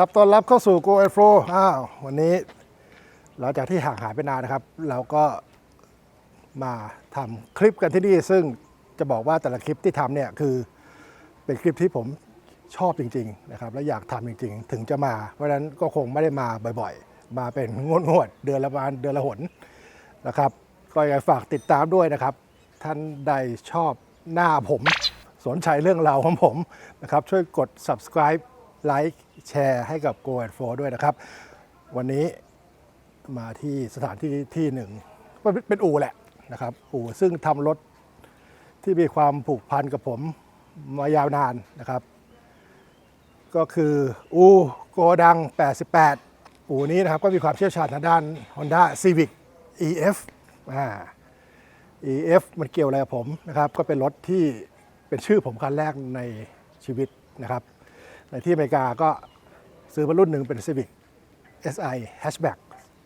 ครับต้อนรับเข้าสู่ Go and Flow อ้าววันนี้หลังจากที่ห่างหายไปนานนะครับ เราก็มาทำคลิปกันที่นี่ ซึ่งจะบอกว่าแต่ละคลิปที่ทำเนี่ยคือเป็นคลิปที่ผมชอบจริง ๆ นะครับ และอยากทำจริง ๆ ถึงจะมา เพราะฉะนั้นก็คงไม่ได้มาบ่อยๆ มาเป็นงวดๆเดือนละวันเดือนละหนนะครับ ก็อยากฝากติดตามด้วยนะครับ ท่านใดชอบหน้าผม สนใจเรื่องราวของผมนะครับ ช่วยกด subscribe ไลค์ แชร์ให้กับ Go and Flow ด้วยนะครับ วันนี้มาที่สถานที่ที่หนึ่งเป็นอู่แหละนะครับ อู่ซึ่งทำรถที่มีความผูกพันกับผมมายาวนานนะครับ ก็คืออูโกดัง 88 อู่นี้นะครับก็มีความเชี่ยวชาญทางด้าน Honda Civic EF อ่า EF มันเกี่ยวอะไรกับผมนะครับ ก็เป็นรถที่เป็นชื่อผมคันแรกในชีวิตนะครับ ในที่อเมริกาก็ซื้อมารุ่นหนึ่งเป็น Civic SI Hatchback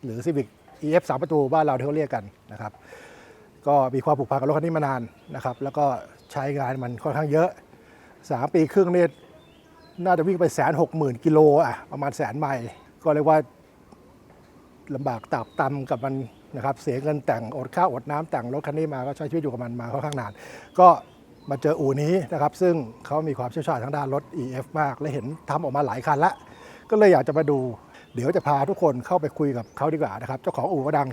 หรือ Civic EF 3 ประตูบ้านเราที่เขาเรียกกันนะครับ ก็มีความผูกพันกับรถคันนี้มานานนะครับ แล้วก็ใช้งานมันค่อนข้างเยอะ 3 ปีครึ่งเนี่ยน่าจะวิ่งไปแสนหกหมื่นกิโลอะประมาณแสนไมล์ก็เรียกว่าลำบากตับตำกับมันนะครับ เสียเงินแต่งอดข้าวอดน้ำแต่งรถคันนี้มาก็ใช้ชีวิตอยู่กับมันมาค่อนข้างนาน ก็ มาเจออู่นี้นะครับซึ่งเขามีความเชี่ยวชาญทางด้านรถ EF มาก และเห็นทำออกมาหลายคันละ ก็เลยอยากจะมาดู เดี๋ยวจะพาทุกคนเข้าไปคุยกับเขาดีกว่านะครับ เจ้าของอู่ก็ดัง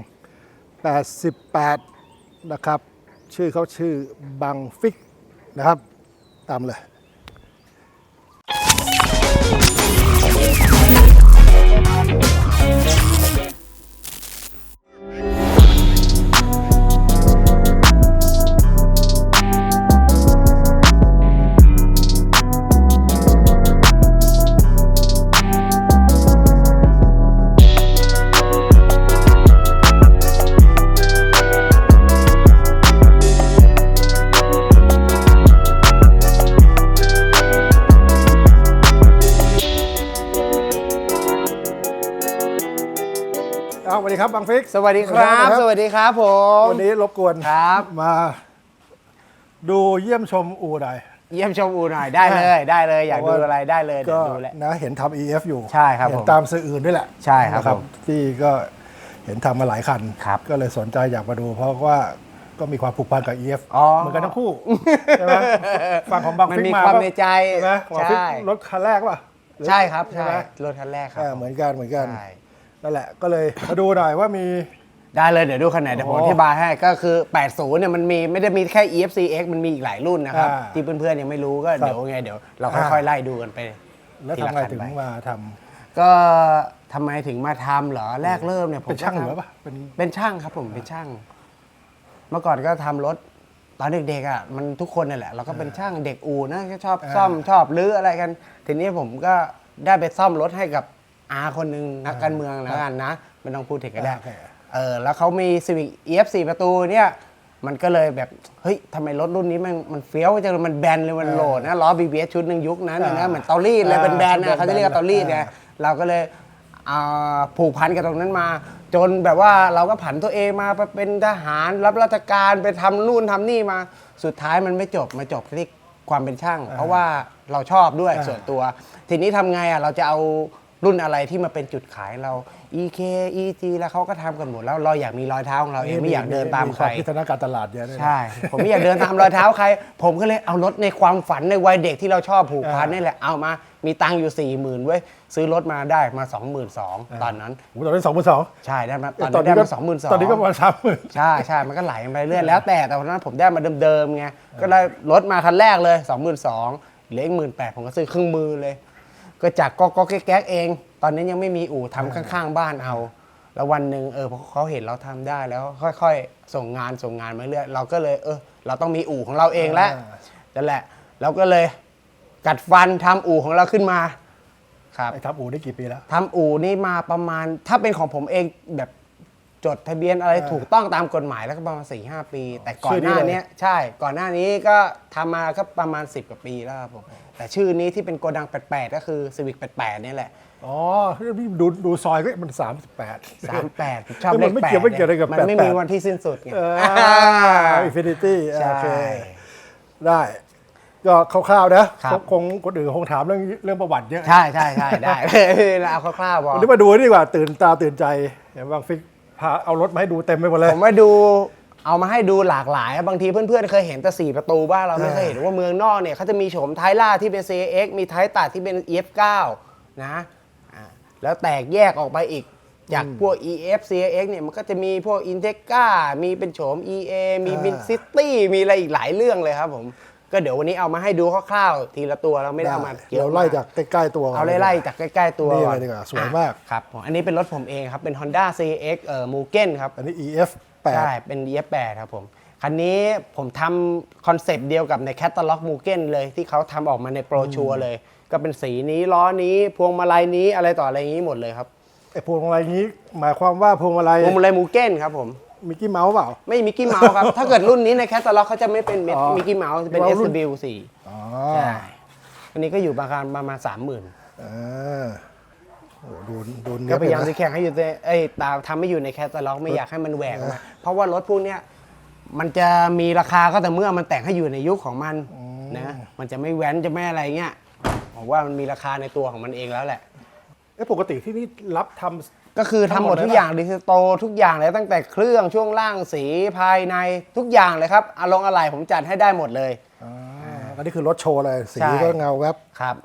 88 นะครับ ชื่อเขาชื่อบังฟิกนะครับ ตามเลย ครับบังฟิก สวัสดีครับ สวัสดีครับผม วันนี้รบกวนครับมา ดูเยี่ยมชมอู่หน่อยเยี่ยมชมอูหน่อยได้เลยได้เลย อยากดูอะไรได้เลยเดี๋ก็ยวดูแหละนะเห็นทำ EF อยู่ใช่ครับเห็ผนมตามสื่ออื่นด้วยแหละ ใช่ครับนะผมที่ก็เห็นทำมาหลายคันครับก็เลยสนใจอยากมาดู เพราะว่าก็มีความผูกพันกับ EF อ๋อเหมือนกันทั้งคู่ใช่ไหมฝั่งของบางมันฟิกมีมาความก็ในใจใช่ไหมของฟิกใช่รถคันแรกป่ะหรือใช่ครับใช่ใช่ไหมรถคันแรกครับอ่าเหมือนกันเหมือนกันใช่ นั่นแหละก็เลยมาดูหน่อยว่ามี ได้เลยเดี๋ยวดูคันไหนเดี๋ยวผมโอ้อธิบายให้ก็คือ 80 เนี่ยมันมีไม่ได้มีแค่ EFC X มันมีอีกหลายรุ่นนะครับอ่าที่เพื่อนๆยังไม่รู้ก็ครับเดี๋ยวไงเดี๋ยวเราอ่าค่อยๆไล่ดูกันไปแล้วทีทำละไงคันถึงไปมาทำก็ทำไมถึงมาทำเหรอแรกเริ่มเนี่ยผมเป็นช่างก็เหทำรือป่ะเป็น เป็นช่างครับผมเป็นช่าง เมื่อก่อนก็ทำรถตอนเด็กๆอะมันทุกคนนั่นแหละเราก็เป็นช่างเด็กอู่นะก็ชอบอ่าซ่อมชอบรื้ออะไรกัน ทีนี้ผมก็ได้ไปซ่อมรถให้กับ อาคนหนึ่งนักการเมืองแล้วกันนะไม่ต้องพูดถึงก็ได้โอเคเออแล้วเขามี Civic EF 4ประตูเนี่ยมันก็เลยแบบ เฮ้ยทำไมรถรุ่นนี้มันมันเฟี้ยวจังเลยมันแบนเลยมันโหลดนะล้อ BBS ชุดหนึ่งยุคนั้นน่ะนะอ่าเหมือนเตารีดเลยอ่าเป็นแบนชุดนะเขาจะเรียกว่าเตารีดไงอ่าเราก็เลยอ่าผูกพันกับตรงนั้นมา จนแบบว่าเราก็ผันตัวเองมาไปเป็นทหารรับราชการไปทำนู่นทำนี่มาสุดท้ายมันไม่จบมาจบที่ความเป็นช่าง เพราะว่าเราชอบด้วยอ่าส่วนตัว ทีนี้ทำไงอะเราจะเอา รุ่นอะไรที่มาเป็นจุดขายเรา EK EG แล้วเขาก็ทำกันหมดแล้วเราอยากมีรอยเท้าของเราเองไม่อยากเดินตามใครวคิดทางด้านการตลาดเยอะด้วยนะ ใช่ ผมไม่อยากเดินตามรอยเท้าใคร ผมก็เลยเอารถในความฝันในวัยเด็กที่เราชอบผูกพันอ่านี่นี่แหละเอามามีตังค์อยู่4ี่หมื่นเว้ยซื้อรถมาได้มา 2 2 0 0 0ตอนนั้น โอ้โหตอนนี้สองพันสองใช่ได้มาตอนนั้นได้มาสองหมื่นสองตอนนี้ก็ประมาณสามหมื่น ใช่ใช่มันก็ไหลไปเรื่อยแล้วแต่แต่วันนั้นผมได้มาเดิมๆไงก็ได้รถมาคันแรกเลย 2 2 0 0 0เหลืออีกหมื่นแปดผมก็ซื้อเครื่องมือเลย ก็จากก็ก็แก๊กๆเอง ตอนนี้ยังไม่มีอู่ทำข้างๆ บ้านเอา แล้ววันหนึ่งเออพอเขาเห็นเราทำได้แล้วค่อยๆ ส่งงานส่งงานมาเรื่อยเราก็เลย เออ เราต้องมีอู่ของเราเองแล้วอ่านั่นแหละเราก็เลยกัดฟันทำอู่ของเราขึ้นมาครับไอ้ทำอู่ได้กี่ปีแล้วทำอู่นี่มาประมาณถ้าเป็นของผมเองแบบจดทะเบียนอะไรอ่าถูกต้องตามกฎหมายแล้วก็ประมาณสี่ห้าปี แต่ก่อชื่นอหนี้น้าเลยเนี้ยใช่ ก่อนหน้านี้ก็ทำมาก็ประมาณ10กว่าปีแล้วครับผม แต่ชื่อนี้ที่เป็นโกดัง 88 ก็คือ Civic 88 นี่แหละ อ๋อนี่ดูดูซอยก็มันสามสิบแปด38ผมชอบเออเลมันขไม่แปดเกี่ยวไม่เกี่ยวอะไรกับมันไม่88มีวันที่สิ้นสุดไงเอออินฟินิตี้ใช่โอเคได้ก็คร่าวๆนะครับคงคนอื่นคงถามเรื่องเรื่องประวัติเยอะ ใช่ใช่ใช่ได้เอาคร่าวๆพอวันนี้มาดูนี่ดีกว่าตื่นตาตื่นใจเห็นบางฟิกพาเอารถมาให้ดูเต็มไปหมดเลย ผมมาดู เอามาให้ดูหลากหลายบางทีเพื่อนๆ เคยเห็นแต่สี่ประตูบ้านเราไม่อ่าเคยเห็นว่าเมืองนอกเนี่ยเขาจะมีโฉมท้ายล่าที่เป็น CX มีท้ายตัดที่เป็น EF9 นะอ่าแล้วแตกแยกออกไปอีก จากพวก EF CX เนี่ยมันก็จะมีพวก Integra มีเป็นโฉม EA มีบินซิตี้มีอะไรอีกหลายเรื่องเลยครับผม ก็เดี๋ยววันนี้เอามาให้ดูคร่าวๆ ทีละตัวเราไม่ได้เอามาเยเดี๋ยอะวไล่มากจากใกล้ๆตัวก่นเอาไล่ๆจากใกล้ๆตัวนี่ก่อเลยดีกว่าสวยมากอะครับผมอันนี้เป็นรถผมเองครับเป็น Honda CX เอ่อ Mugen ครับ อันนี้ EF 8ใช่เป็น EF8 ครับผมคันนี้ผมทำคอนเซปต์เดียวกับในแคตตาล็อกมูเก้นเลยที่เขาทำออกมาในโปรชัวร์เลย ก็เป็นสีนี้ล้อนี้พวงมาลัยนี้อะไรต่ออะไรอย่างนี้หมดเลยครับไอ้พวงมาลัยนี้ หมายความว่าพวงมาลัยพวงมาลัยมูเก้นครับผม มิกกี้เมาส์เปล่า ไม่มิกกี้เมาส์ครับ ถ้าเกิดรุ่นนี้ในแคตตาล็อกเขาจะไม่เป็นอ๋อมิกกี้เมาส์จะเป็นว่ารุ่น SW4 อ๋อใช่อันนี้ก็อยู่ประมาณประมาณสามหมื่นอ่า โอ้ดูดูเนื้ก็อพยายามเป็จะนแข่งให้อยู่ในเอ้ยตามทำให้อยู่ในแคตตาล็อกไม่อยากให้มันแหวกออกมาเพราะว่ารถพวกเนี้ยมันจะมีราคาก็แต่เมื่อมันแต่งให้อยู่ในยุคของมันนะมันจะไม่แว้นจะไม่อะไรเงี้ยผมว่ามันมีราคาในตัวของมันเองแล้วแหละ เอ้ปกติที่นี่รับทำ ก็คือทำหมดทำหมดเลย ทุกอย่างดิจิโตทุกอย่างเลยตั้งแต่เครื่องช่วงล่างสีภายในทุกอย่างเลยครับอารมณ์อะไรผมจัดให้ได้หมดเลย อ่าอันนี้คือรถโชว์เลย สีใช่ ก็เงาแวบครับ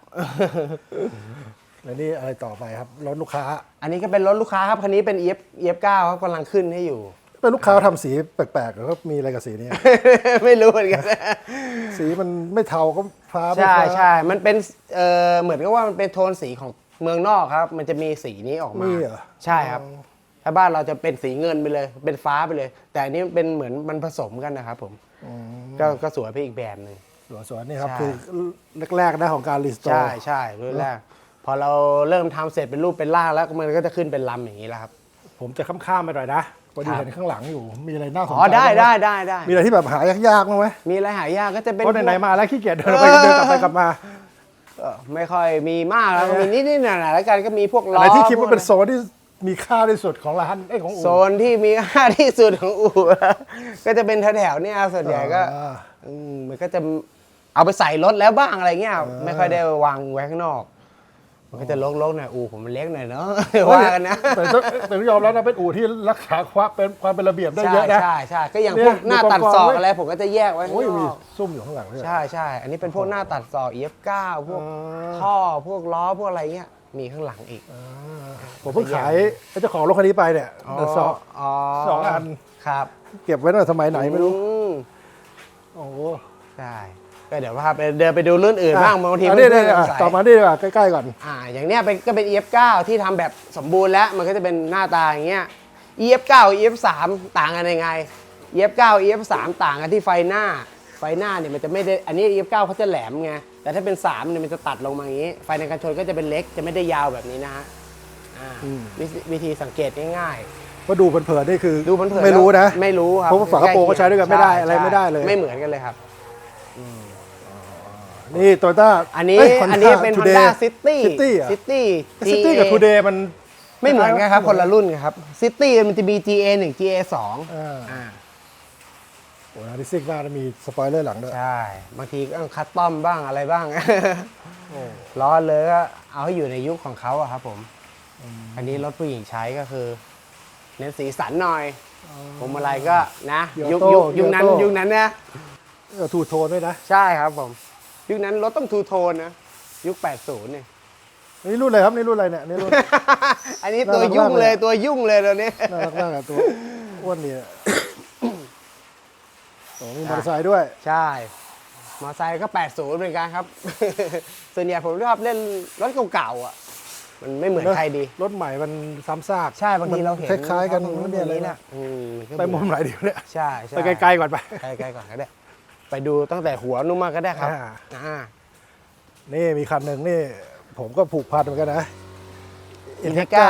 แล้วนี่อะไรต่อไปครับรถลูกค้า อันนี้ก็เป็นรถลูกค้าครับคันนี้เป็น EF EF9 ครับกำลังขึ้นให้อยู่ เป็นลูกค้าทำสีแปลกๆหรือว่ามีอะไรกับสีนี้ ไม่รู้เหมือนกันสีมันไม่เทาก็ฟ้าไม่ใช่ฟ้าใช่มันเป็นเออเหมือนกับว่ามันเป็นโทนสีของเมืองนอกครับ มันจะมีสีนี้ออกมามีเหรอใช่ครับถ้าบ้านเราจะเป็นสีเงินไปเลย เป็นฟ้าไปเลย แต่อันนี้มันเป็นเหมือนมันผสมกันนะครับผมก็ก็สวยไปอีกแบบหนึ่ง สวยๆนี่ครับใช่ คือแรกๆนะของการรีสโตใช่ร์ใช่รุ่นแรก พอเราเริ่มทำเสร็จเป็นรูปเป็นร่างแล้วมันก็จะขึ้นเป็นลำอย่างนี้แล้วครับ ผมจะข้ามๆไปหน่อยนะพอดีครับเห็นข้างหลังอยู่ มีอะไรน่าสนใจอ๋อได้บ้างหมได้ได้ได้มีอะไรที่แบบหายากๆบ้างไหมมีอะไรหายากก็จะเป็นเพราะไหนพวกๆมาแล้วขี้เกียจเดินไปเดินกลับไปกลับมาเอ่อไม่ค่อยมีมากแล้วมีนิดๆหน่อยๆแล้วกันก็มีพวกล้อะอไรที่คิดว่าพกเป็นอะไรโซนที่มีค่าที่สุดของร้านไอ้ยของอู่โซนที่มีค่าที่สุดของอู่ก็จะเป็นแถวๆเนี่ยส่วนใหญ่ก็อ่าอืมมันก็จะเอาไปใส่รถแล้วบ้างอะไรเงี้ยไม่ค่อยได้วางไว้ข้างนอก มันก็จะลกๆหน่อยอู่ผมมันเล็กหน่อยเนาะว่ากันนะแต่ต้องแต่ต้องยอมรับนะเป็นอู่ที่รักษาความเป็นความเป็นระเบียบได้ใช่เยอะนะใช่ใช่ก็อย่างเนี่ยพวกหน้าตัดดูกองๆศอกไว้อะไรผมก็จะแยกไว้ข้างโอ้ยนมีอกซุ่มอยู่ข้างหลังด้วยใช่ใช่อันนี้เป็นพวกหน้าตัดศอก F9 พวกอ่าท่อพวกล้อพวกอะไรเงี้ยมีข้างหลังอีกผมเพิ่งขายไอ้เจ้าของรถคันนี้ไปเนี่ยสองอ๋อสองอันครับ เก็บไว้ตั้งแต่สมัยไหนไม่รู้อืมโอ้โหใช่ ก็เดี๋ยวพาไปเดินไปดูรุ่นอื่นบ้างบางทีอันเพื่นี้อนเนี่ยๆอะสงสัยต่อมานี่ดีกว่าใกล้ๆก่อน อ่าอย่างเนี้ยเป็นก็เป็น EF9 ที่ทำแบบสมบูรณ์แล้วมันก็จะเป็นหน้าตาอย่างเงี้ย EF9 EF3 ต่างกันยังไง EF9 EF3 ต่างกันที่ไฟหน้า ไฟหน้าเนี่ยมันจะไม่ได้อันนี้ EF9 เขาจะแหลมไงแต่ถ้าเป็น3เนี่ยมันจะตัดลงมาอย่างงี้ ไฟในกันชนก็จะเป็นเล็กจะไม่ได้ยาวแบบนี้นะฮะอ่าวิธีวิธีสังเกตง่ายๆมาดูเผินๆนี่คือดูมันเผินๆไม่รู้นะไม่รู้ครับเพราะว่าฝากระโปรงก็ใช้ด้วยกันไม่ได้อะไรไม่ได้เลย ไม่เหมือนกันเลยครับ นี่โตโยต้าอันนี้อันนี้เป็น Honda City City อะ City ซิตี้กับทูเดย์มัน ไม่เหมือนกันครับ คนละรุ่นกันครับ City มันจะมี GA 1 GA 2อ่า อ่าโอ้โหนาดิซิกมากแล้วมีสปอยเลอร์หลังด้วย ใช่ บางทีก็ต้องคัสตอมบ้างอะไรบ้างล้อเลยก็เอาให้อยู่ในยุคของเขาอะครับผม อันนี้รถผู้หญิงใช้ก็คือเน้นสีสันหน่อยผมอะไรก็นะ ยุคยุคยุคนั้นยุคนั้นนะ เออทูโทนด้วยนะ ใช่ครับผม ยุคนั้นรถต้องทูโทนนะ ยุค 80 เนี่ย นี่รุ่นอะไรครับนี่รุ่นอะไรเนี่ยนี่รุ่น อันนี้ตัวน่ารักยุ่งมากเลเลยยตัวยุ่งเลยตัวนี้ น่ารักมากอะตัวอ้วนเนี่ยโอ้มีมอเตอร์ไซค์ด้วย ใช่ มอไซค์ก็ 80 เหมือนกันครับ ส่วนใหญ่ผมชอบเล่นรถเก่าๆอะ มันไม่เหมือนใครดี รถใหม่มันซ้ำซากใช่บางทีเราเห็นคล้ายๆกันตรงไม่นู้นมีตอะรงไรนี้นะนะ อืมนก็ไปมุมไหนดีวะเนี่ย ใช่ใช่ไปไกลๆก่อนไป ไกลๆก่อนก็ได้ ไปดูตั้งแต่หัวนุ่มมาก็ได้ครับอ่า อ่านี่มีคันหนึ่งนี่ ผมก็ผูกพันเหมือนกันนะ อินเทก้า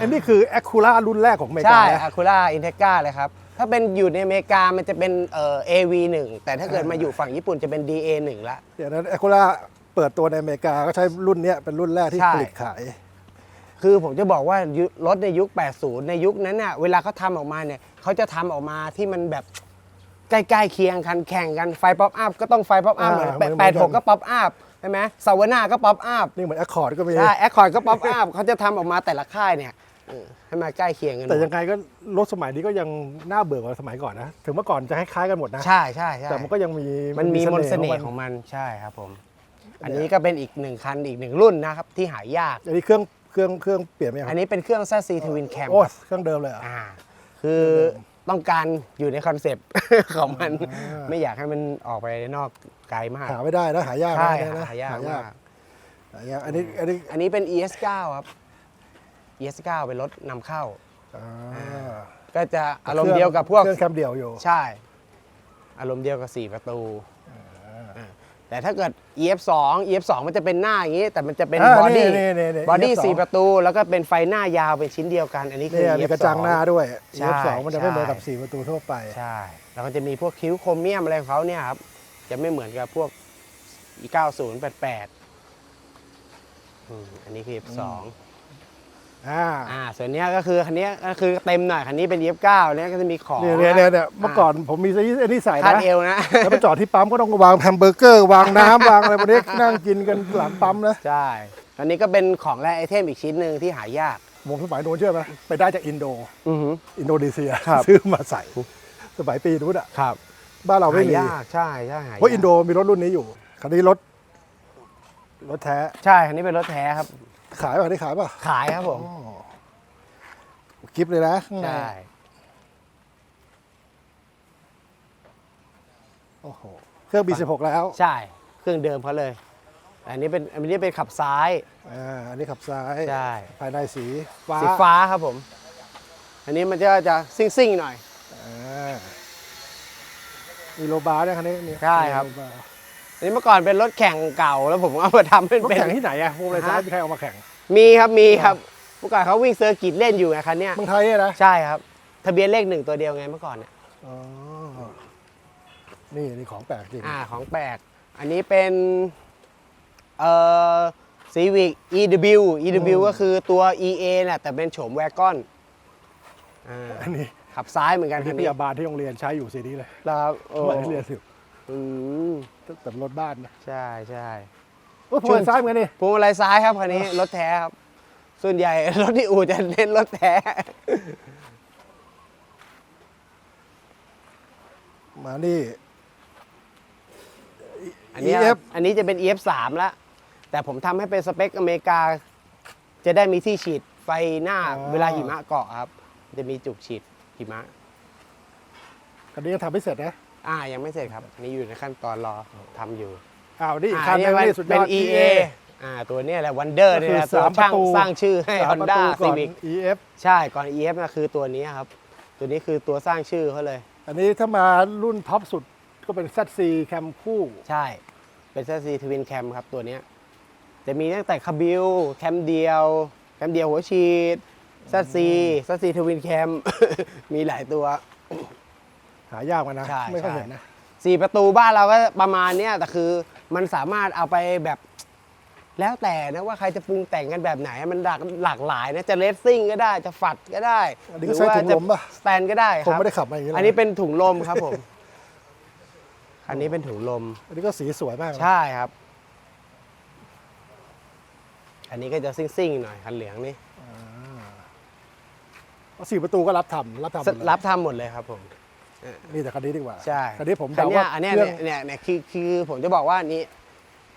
อันนี้คือแอคคูล่ารุ่นแรกของอเมริกาใช่นะอะคูล่าอินเทก้าเลยครับ ถ้าเป็นอยู่ในอเมริกามันจะเป็นเอ่อ AV1 แต่ถ้าเกิดมาอยู่ฝั่งญี่ปุ่นจะเป็น DA1 ละ เดี๋ยวนั้นแอคคูล่าเปิดตัวในอเมริกาก็ใช้รุ่นเนี้ยเป็นรุ่นแรกที่ใช่ ผลิตขาย คือผมจะบอกว่ายุรถในยุค 80 ในยุคนั้นน่ะเวลาเขาทำออกมาเนี่ยเขาจะทำออกมาที่มันแบบ ใกล้ๆเคียงกันแข่งกันไฟป๊อปอัพก็ต้องไฟป๊อปอัพอ่าเหมือนเหมือน แปดหกเหมือนกันก็ป๊อปอัพใช่ไหมซาวน่าก็ป๊อปอัพนี่เหมือนแอคคอร์ดก็มี ใช่แอคคอร์ดก็ป๊อปอัพเขาจะทำออกมาแต่ละค่ายเนี่ยเออให้มาใกล้เคียงกันหมแต่ดยังไงก็รถสมัยนี้ก็ยังน่าเบื่อกว่าสมัยก่อนนะ ถึงเมื่อก่อนจะคล้ายๆกันหมดนะ ใช่ใช่ใช่แต่มันก็ยังมีมันมีมนต์เสน่ขห์งขมัองมันใช่ครับผม อันนี้ก็เป็นอีกหนึ่งคันอีกหนึ่งรุ่นนะครับที่หายาก อันนี้เครื่องเครื่องเครื่องเปลี่ยนไหมคอัรันบนี้เป็นเครื่อง z c Twin Cam โอ้เครื่องเดิมเลยเหรออ่าคือ ต้องการอยู่ในคอนเซปต์ ของมันอ่าไม่อยากให้มันออกไปนอกไกลมากหาไม่ได้นะหายากนะใช่เนี่ยนะหายากมากหายากอันนี้อันนี้อันนี้เป็น ES9 ครับ ES9 เป็นรถนำเข้าอ่าก็จะอารมณ์เดียวกับพวกเครื่องแคมเดียวอยู่ ใช่ อารมณ์เดียวกับ 4 ประตูอ่า แต่ถ้าเกิด EF2 EF2 มันจะเป็นหน้าอย่างนี้ แต่มันจะเป็นอ่าบอดี้นี่นี่นี่บอดี้ EF2 สี่ประตู แล้วก็เป็นไฟหน้ายาวเป็นชิ้นเดียวกัน อันนี้คือเนี่ยมี EF2 กระจังหน้าด้วย ใช่ EF2 มันจะไม่เหมือนกับใช่4ประตูทั่วไป ใช่ แล้วก็จะมีพวกคิ้วโครเมียมอะไรของเขาเนี่ยครับ จะไม่เหมือนกับพวก E90 88อืมอันนี้คือ F2 อ่าอ่าส่วนเนี้ยก็คือคันเนี้ยก็คือเต็มหน่อยคันนี้เป็น F9 เนี่ยก็จะมีของเนี่ยเนี่ยเนี่ยเนี่ยเมื่อก่อนผมมีอันนี้ใส่คาดนะเอวนะ แล้วไปจอดที่ปั๊มก็ต้องวางแฮมเบอร์เกอร์ วางน้ำ วางอะไรพวกนี้นั่งกินกันหลังปั๊มนะใช่อันนี้ก็เป็นของแร่ไอเทมอีกชิ้นหนึ่งที่หายาก วงสมัยโน้นเชื่อไหมไปได้จากอินโด อือหืออินโดนีเซียครับ ซื้อมาใส่ สมัยปีนู้นอะครับบ้านเราไม่หามียากใช่ใช่หายากเพราะอินโดมีรถรุ่นนี้อยู่คันนี้รถรถแท้ ใช่คันนี้เป็นรถแท้ครับ ขายป่ะได้ขายป่ะขายครับผมอ๋อคลิปเลยนะข้างในใช่โอ้โหเครื่อง B16 แล้วใช่ เครื่องเดิมเขาเลย อันนี้เป็นอันนี้เป็นขับซ้าย อ่าอันนี้ขับซ้ายใช่ ภายในสีฟ้าสีฟ้าครับผม อันนี้มันจะจะซิ่งๆหน่อย อ่ามีโลบาร์ด้วยคันนี้นี่ใช่ครับ มีโลาอั นนี้เมื่อก่อนเป็นรถแข่งเก่าแล้วผมเอามาทำเป็นรถเป็น แข่งที่ไหนอะพวกอะไรซ้ายฮะ มีใครเอามาแข่งมีครับมีครับเมื่อก่อนเขาวิ่งเซอร์กิตเล่นอยู่ไงคันเนี้ยเมืองไทยเนี่ยนะใช่ครับ ทะเบียนเลขหนึ่งตัวเดียวไงเมื่อก่อนเนี่ยอ๋อนี่นี่ของแปลกจริงอ่าของแปลกอันนี้เป็นเอ่อ Civic EW EW ก็คือตัว EA น่ะแต่เป็นโฉมแวกอนอ่าอันนี้ขับซ้ายเหมือนกันที่คันพนี้ยาบาลที่โรงเรียนใช้อยู่สีนี้เลยครับโอ้ สมัยเรียนอยู่ อืมแต่รถบ้านนะใช่ใช่โอ้พวงซ้ายเหมือนกันนี่พวงมาลัยซ้ายครับคันนี้รถแท้ครับ ส่วนใหญ่รถที่อู่จะเน้นรถแท้ มานี่ อันเนี้ย EF อันนี้จะเป็น EF3 แล้วแต่ผมทำให้เป็นสเปคอเมริกา จะได้มีที่ฉีดไฟหน้าอ๋อ เวลาหิมะเกาะครับ จะมีจุกฉีดหิมะ คันนี้ยังทำไม่เสร็จนะ อ่ายังไม่เสร็จครับนี่อยู่ในขั้นตอนรอทำอยู่อ้าวนี่อีกอ่าคันหนึงอันี่สุดยเป็น อด EA อ่าตัวเนี้ยแหละวันเดอร์ก็เนี่ยคือนะตัวสามประช่างตูสร้างชื่อให้ สามประ Honda ตูก่อน Civic EF ใช่ก่อน EF นะคือตัวนี้ครับ ตัวนี้คือตัวสร้างชื่อเขาเลย อันนี้ถ้ามารุ่นท็อปสุดก็เป็น ZC แคมคู่ ใช่ เป็นเซซีทวินแคมครับตัวเนี้ยจะมีตั้งแต่คาบิลแคมเดียว แคมเดียวหัวฉีดซัสซีซัสซีทวินแคมมีหลายตัว หายากมานะ ใช่ไม่ค่อยใช่ เห็นนะ สี่ประตูบ้านเราก็ประมาณเนี้ยแต่คือมันสามารถเอาไปแบบแล้วแต่นะว่าใครจะปรุงแต่งกันแบบไหนมันหลากหลากหลายนะจะเลสซิ่งก็ได้จะฝัดก็ได้อันนี้ก็ใช้ถุงลมป่ะ สแตนก็ได้คผมรับไม่ได้ขับมาอย่างนี้หรอันนี้เป็นถุงลมครับผม อันนี้เป็นถุงลม อันนี้ก็สีสวยมากนะใช่ครับ อันนี้ก็จะซิ่งๆหน่อยคันเหลืองนี่สี่ประตูก็รับทำรับทำหมดเลยรับทำหมดเลยครับผม นี่แต่คันนี้ดีกว่าใช่คันนี้ผมคันเดาเนี้ยว่าอันเนี้ยเครื่องเนี่ยเนี่ยเนี่ยคือคือผมจะบอกว่าอันนี้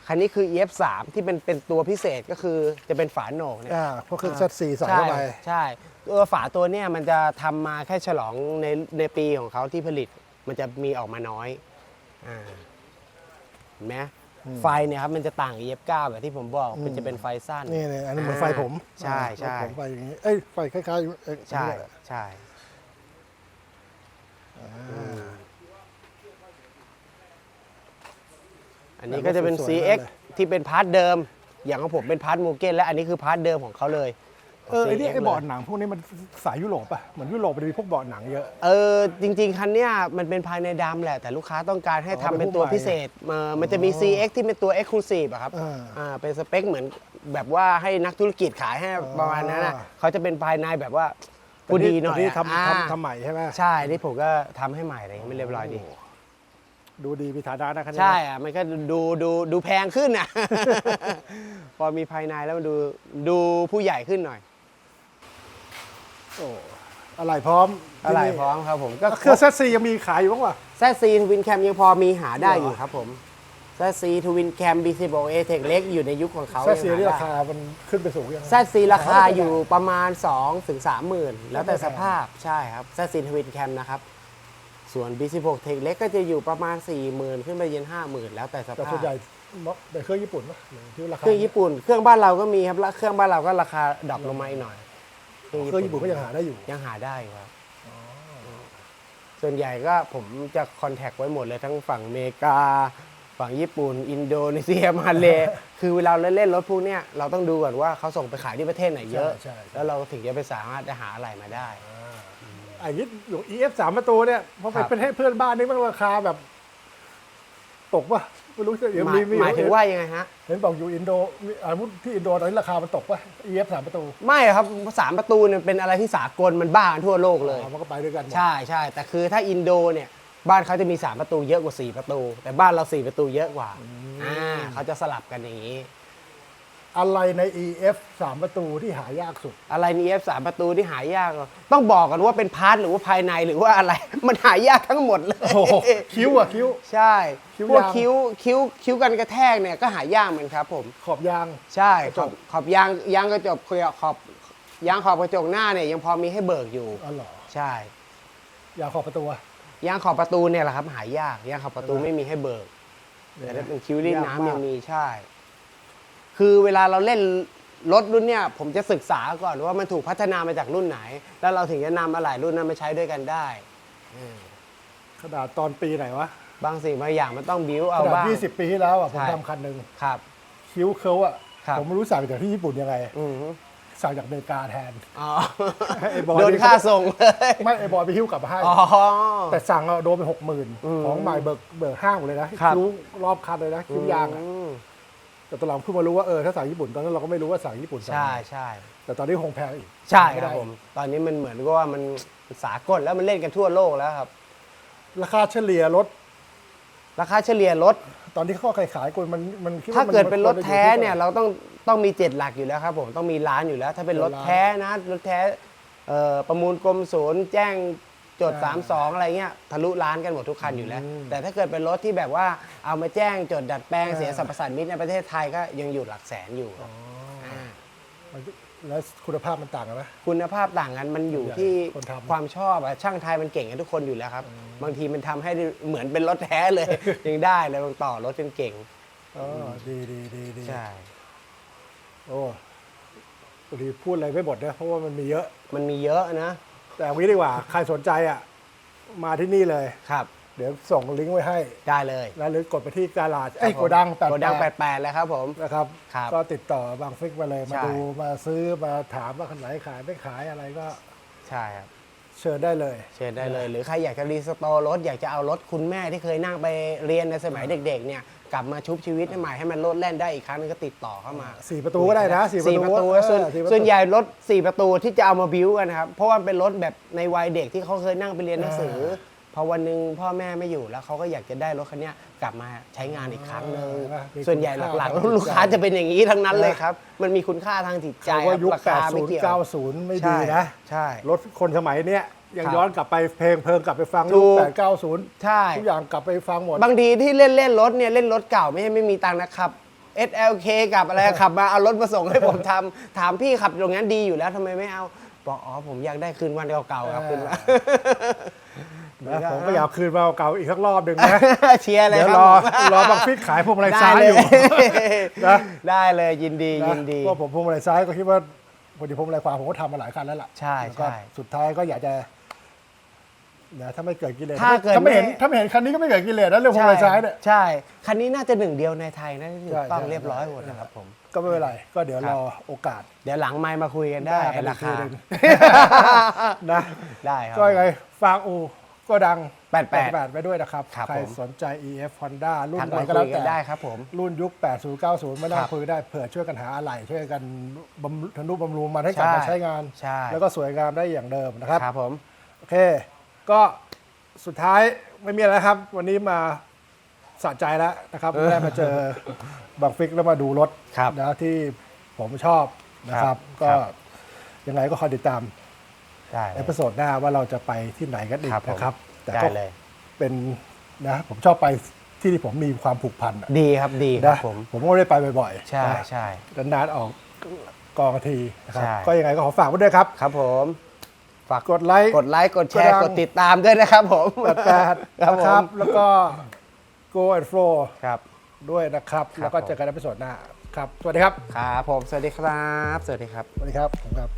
คันนี้คือ EF3 ที่เป็นเป็นตัวพิเศษก็คือจะเป็นฝาโหนกเนี่ย อ่าเพราะเครื่องอ่า ZC ใส่ใช่เข้าไปใช่ตัวฝาตัวเนี้ยมันจะทำมาแค่ฉลองในในปีของเขาที่ผลิต มันจะมีออกมาน้อยอ่าเห็นไหมอืมไฟเนี่ยครับมันจะต่าง EF9 แบบที่ผมบอกอืมมันจะเป็นไฟสั้นนี่นี่อันนี้เหมือนไฟผมใช่ใช่รถผมไฟอย่างนี้ เอ้ยไฟคล้ายๆเอ้ยใช่อันนี้แหละใช่ อันนี้ก็จะเป็นสวยๆ CX เลยที่เป็นพาร์ทเดิม อย่างของผมเป็นพาร์ทมูเก้นและอันนี้คือพาร์ทเดิมของเขาเลยเออไอ้นี่ CX ไอ้เบาะลยหนังพวกนี้มันสายยุโรปป่ะเหมือนยุโรปมันจะมีพวกเบาะหนังเยอะ เออจริง ๆ คันเนี้ยมันเป็นภายในดำแหละ แต่ลูกค้าต้องการให้อ๋อทำเป็เป็นนพวกตัวใหม่พิเศษเออมันจะมีอ๋อ CX ที่เป็นตัว Exclusive อะครับอ่าอ่าเป็นสเปคเหมือนแบบว่าให้นักธุรกิจขายให้ประมาณนั้นนะอ่า เขาจะเป็นภายในแบบว่า ผู้ดีหน่อยแต่นี่อะทำอ่า ทำทำใหม่ใช่ไหมใช่นี่ผมก็ทำให้ใหม่อะไรอย่างเงี้ยไม่เรียบร้อยดีโดูดีมีฐานะนะคันนี้ใช่อะมันก็ดูดูดูแพงขึ้นอะ พอมีภายในแล้วมันดูดูผู้ใหญ่ขึ้นหน่อย โอ้อะไรพร้อมอะไรพร้อมครับผมก็เครื่องเซตซียังมีขายอยู่บ้างวะ แซซีทวินแคมยังพอมีหาได้เหรอออยู่ครับผม แซซีทวินแคม B16 A Tech เล็กอยู่ในยุคของเขาเซตซียังนี่หราได้คา มันขึ้นไปสูงยังไงแซซีราคาอยู่ประมาณ 2 ถึง3หมื่นแล้วแต่สภาพใช่ครับแซซีทวินแคมนะครับ ส่วน B16 Tech เล็กก็จะอยู่ประมาณ 4 0,000 ขึ้นไปเย็น 50,000 แล้วแต่สแต่ภาส่วนพใหญ่เป็นเครื่องญี่ปุ่นปะหรือที่ราคาเครื่องญี่ปุ่น เครื่องบ้านเราก็มีครับแล้วเครื่องบ้านเราก็ราคาดรอปลงมาอีกหน่อยเครื่องญี่ปุ่นก็ยังหาได้อยู่ยังหาได้อยู่ครับส่วนใหญ่ก็ผมจะคอนแทคไว้หมดเลยทั้งฝั่งอเมริกา ฝั่งญี่ปุ่น อินโดนีเซียมาเลคือเวลาเราเล่นรถพวกเนี้ยเราต้องดูก่อนว่าเขาส่งไปขายที่ประเทศไหนเยอะ ใช่ใช่ แล้วเราถึงจะไปสามารถจะหาอะไรมาได้ไอ้นี้หลวง EF สามประตูเนี่ยพอไปครับ ประเทศเพื่อนบ้านนี่มันราคาแบบ ตกปะไม่รู้จะเดี๋ยวหมายมีหมายถึงว่ายังไงฮะ เห็นบอกอยู่อินโดมีอาวุธที่อินโดตอนนี้ราคามันตกปะ EF สามประตูไม่ครับสามประตูเนี่ยเป็นอะไรที่สากลมันบ้ากันทั่วโลกเลย อ๋อมันก็ไปด้วยกันหมดใช่ใช่แต่คือถ้าอินโดเนี่ย บ้านเขาจะมี 3 ประตูเยอะกว่า 4 ประตู แต่บ้านเรา 4 ประตูเยอะกว่าอ่าเขาจะสลับกันอย่างนี้ อะไรใน EF สามประตูที่หายากสุด อะไรนี่ F สามประตูที่หายากเหรอต้องบอกกันว่าเป็นพาร์ทหรือว่าภายในหรือว่าอะไร มันหายากทั้งหมดเลยโอ้โหคิ้วอะคิ้ว ใช่คิ้วพวกยางคิ้วคิ้วคิ้วกันกระแทกเนี่ยก็หายากเหมือนครับผม ขอบยาง ใช่กระขจอกบขอบยางยางกระจกขอบยางขอบกระจกหน้าเนี่ยยังพอมีให้เบิกอยู่ อ๋อเหรอใช่ ยางขอบประตูอะ ยางขอบประตูเนี่ยแหละครับ หายากยางขอบประตูไม่มีให้เบิกแต่ถ้าเป็นคิวรีดยากน้ำมายักงมีใช่ คือเวลาเราเล่นรถรุ่นเนี่ยผมจะศึกษาก่อนว่ามันถูกพัฒนามาจากรุ่นไหน แล้วเราถึงจะนำอะไหล่รุ่นนั้นมาใช้ด้วยกันได้ขนาดตอนปีไหนวะบางสิ่งบางอย่างมันต้องบิวขเอานาดบ้าง 20 ปีที่แล้วอะผมใช่ ทำคันหนึ่งครับ คิ้วเคิร์ลอะครับ ผมไม่รู้สั่งจากที่ญี่ปุ่นยังไง อือฮึ สั่งจากอเมริกาแทนอ๋อไอ้บอยโดนค่าส่งเลยไม่ไอ้บอยไปหิ้วกลับมาให้ อ๋อ แต่สั่งอะโดนไปหกหมื่นอืมของใหม่เบิกเบิกห้างหมดเลยนะครับคิ้วรอบคันเลยนะคิ้วยางอะอืมแต่ตอนหลังเพิ่งมารู้ว่าเออถ้าสั่งญี่ปุ่นตอนนั้นเราก็ไม่รู้ว่าสั่งญี่ปุ่นสั่งใช่อะไรใช่แต่ตอนนี้คงแพงอีกใช่ไม่ครับได้ผม ตอนนี้มันเหมือนกับว่ามันสากลแล้วมันเล่นกันทั่วโลกแล้วครับ ราคาเฉลี่ยรถราคาเฉลี่ยรถ ตอนที่เขาขายขายกันมันมันคิดว่ถ้ามันเกิดเป็นรถมัแท้ควจะอเนี่ย เราต้อง ต้องมีเจ็ดหลักอยู่แล้วครับผมต้องมีร้านอยู่แล้ว ถ้าเป็นรถเจ็ดล้านแท้นะรถแท้เอ่อประมูลกรมศูนย์แจ้งจดใช่32 อะไรเงี้ยทะลุล้านกันหมดทุกคันอยู่แล้ว อืมแต่ถ้าเกิดเป็นรถที่แบบว่าเอามาแจ้งจดดัดแปลงอ่า เสียสรรพสานมิตในประเทศไทยก็ยังอยู่หลักแสนอยู่ครับา มันแล้วคุณภาพมันต่างกันไหม คุณภาพต่างกันมันอยู่ใหญ่ที่คนทำความชอบอะช่างไทยมันเก่งกันทุกคนอยู่แล้วครับ บางทีมันทำให้เหมือนเป็นรถแท้เลย ยังได้เลยบางต่อรถจนเก่ง อ๋อดีดีดีดีใช่ โอ้บางทีพูดอะไรไม่หมดนะเพราะว่ามันมีเยอะ มันมีเยอะนะ แต่เอางี้ดีกว่า ใครสนใจอะ มาที่นี่เลย ครับ เดี๋ยวส่งลิงก์ไว้ให้ ได้เลยแล้วหรือกดไปที่กาลาดไอ้ยโกดังแปดโกดังแปด88เลยครับผม นะครับ ครับ ก็ติดต่อบางฟิกมาเลย มาใช่ดูมาซื้อมาถามว่าคันไหนขายไม่ขายอะไรก็ใช่ครับ เชิญได้เลย เชิญได้เลย หรือใครอยากจะรีสโตร์รถ อยากจะเอารถคุณแม่ที่เคยนั่งไปเรียนในสมัยเด็ก ๆ เนี่ย กลับมาชุบชีวิตให้ใหม่ให้มันโลดแล่นได้อีกครั้งนึงก็ติดต่อเข้ามาสี่ประตูก็ได้นะสี่สี่ปประระตูตูเออส่วนสี่ประตูส่วนใหญ่รถสี่ประตูที่จะเอามาบิวกันนะครับเพราะว่าเป็นรถแบบในวัยเด็กที่เขาเคยนั่งไปเรียนหนังสือพอวันหนึ่งพ่อแม่ไม่อยู่แล้วเขาก็อยากจะได้รถคันเนี้ยกลับมาใช้งานอีกครั้งหนึ่งอ่ามีส่วนใหญ่หลักคุณค่าทางจิตใจๆลูกค้าจะเป็นอย่างนี้ทั้งนั้นเลยครับ มันมีคุณค่าทางจิตใจเขาว่ายุคราคาไม่เกี่ยว80 90ไม่ดีนะใช่รถคนสมัยเนี้ย ยังครับย้อนกลับไปเพลงเพลิงกลับไปฟังถูยุคกแปดเก้าศูนย์ใช่ ทุกอย่างกลับไปฟังหมด บางทีที่เล่นเล่นรถเนี่ยเล่นรถเก่าไม่ใช่ไม่มีตังค์นะครับ SLK กับอะไรขับมาเอารถมาส่งให้ผมทำถามพี่ขับตรงนั้นดีอยู่แล้วทำไมไม่เอาบอกอ๋อผมอยากได้คืนวันเก่าๆครับอ่าคืนวันนะผมก็อยากคืนมาเก่าอีกสักรอบหนึ่งนะ เชียร์เลยเดี๋ยวครับรอผมรอบางฟิกขายพวงมาลัยได้ซ้ายเลอยู่ นะ ได้เลยยินดีนะยินดีเพราะผมพวงมาลัยซ้ายก็คิดว่าพอดีพวงมาลัยขวาผมก็ทำมาหลายคันแล้วล่ะใช่แล้วก็ใช่ สุดท้ายก็อยากจะ นะถ้าไม่เกิดกิเลสถ้าเกิดถ้าไม่เห็นไม่ถ้าไม่เห็นคันนี้ก็ไม่เกิดกิเลสนะเรื่องพวงมาลัยซ้ายเนี่ย ใช่ คันนี้น่าจะหนึ่งเดียวในไทยนะที่ถูใช่กต้องใช่ เรียบร้อยหมดนะครับผม ก็ไม่เป็นไร ก็เดี๋ยวครัรบอโอกาส เดี๋ยวหลังไมค์มาคุยกันได้ว่าไอ้ราคาอีกทีหนึ่งนะ ได้ครับ ก็ยังไงฝากอูก็ดัง88 88ไปด้วยนะครับ ครับใครผม สนใจ EF Honda รุ่นทักไหนมาก็คุแล้วยกันแต่ได้ครับผม รุ่นยุค 80 90ไม่น่าครับคุยได้เผื่อช่วยกันหาอะไรช่วยกันบำทนุบำรุงมันให้กลับมาใช่ใช้งาน ใช่ แล้วก็สวยงามได้อย่างเดิมนะครับ ครับผม โอเค ก็สุดท้ายไม่มีอะไรครับ วันนี้มาสะใจแล้วนะครับได้มาเจอบางฟิกแล้วมาดูรถครับนะที่ผมชอบนะครับ ก็ครับยังไงก็คอยติดตามได้เอพิโซดหน้าว่าเราจะไปที่ไหนกันอีกครับผมนะครับ แต่ได้ก็เลยเป็นนะผมชอบไปที่ที่ผมมีความผูกพันอะดีครับดีครันะบผมผมก็ไม่ได้ไปบ่อยๆ ใช่นะใช่นานๆออกกองทีนะครับใช่ก็ยังไงก็ขอฝากไว้ด้วยครับ ครับผม ฝากกดไลค์ กดไลค์ กดแชร์ กดติดตามด้วยนะครับผม แปดครับคผรับ ม แล้วก็ go and flow ครับ ด้วยนะครับแล้วก็เจอกันในพิโซดหน้าครับ สวัสดีครับ ครับผม สวัสดีครับ สวัสดีครับ สวัสดีครับ ผมครับ